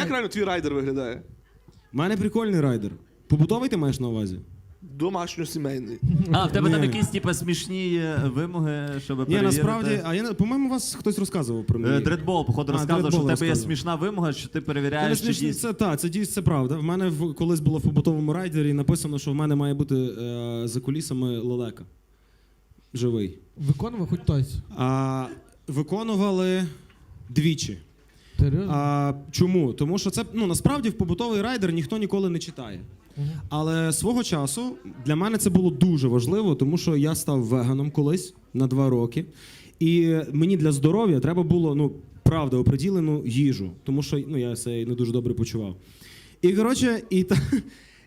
як реально твій райдер виглядає? У мене прикольний райдер. Побутовий ти маєш на увазі? Домашньо-сімейний. А, в тебе там Ні. якісь типа смішні е, вимоги, щоб Ні, перевірити. насправді, а я не- по-моєму, вас хтось розказував про Е, мене. Дредбол, походу, А, розказував, що в тебе є розказував. смішна вимога, що ти Це, перевіряєш, чи смішно, дійсно. це, та, це дійсно це правда. В мене в, колись було в побутовому райдері написано, що в мене має бути е, за кулісами лелека. Живий. Виконував хоч хтось. А, виконували двічі. Серйозно? А, чому? Тому що це ну, насправді в побутовий райдер ніхто ніколи не читає. Але свого часу для мене це було дуже важливо, тому що я став веганом колись на два роки. І мені для здоров'я треба було ну, правда оприділену їжу, тому що ну, я себе не дуже добре почував. І коротше, і, та,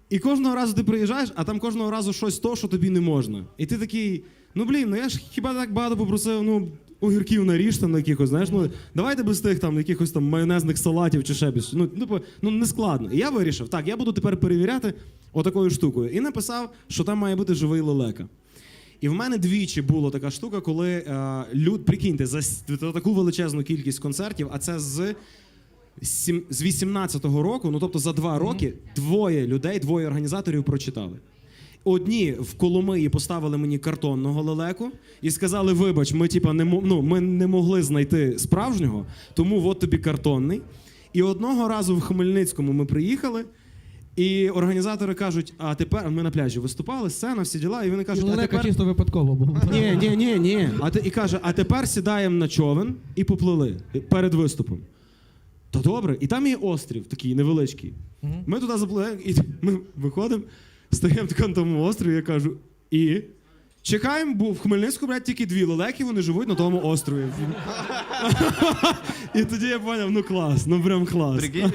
і кожного разу ти приїжджаєш, а там кожного разу щось то, що тобі не можна. І ти такий, ну блін, ну я ж хіба так багато попросив, ну. Огірків наріж там на якихось, знаєш, ну давайте без тих там якихось там майонезних салатів чи ще без. Ну, ну, ну не складно. І я вирішив, так, я буду тепер перевіряти отакою штукою. І написав, що там має бути живий лелека. І в мене двічі була така штука, коли е, люд, прикиньте, за за таку величезну кількість концертів, а це з, з 18-го року, ну тобто за два роки, двоє людей, двоє організаторів прочитали. Одні в Коломиї поставили мені картонного лелеку і сказали: вибач, ми типа не ну, ми не могли знайти справжнього, тому от тобі картонний. І одного разу в Хмельницькому ми приїхали. І організатори кажуть: а тепер ми на пляжі виступали, сцена, всі діла, і вони кажуть, а лелека тепер чисто випадково був. ні, ні, ні, ні. А ти і каже, а тепер сідаємо на човен і поплили перед виступом. Та добре, і там є острів такий невеличкий. Ми туди запливаємо, і ми виходимо, стоїмо тако на тому острові, я кажу, і. Чекаємо, бо в Хмельницьку, блядь, тільки дві лелеки, вони живуть на тому острові. І тоді я поняв, ну клас, ну прям клас. Прикинь,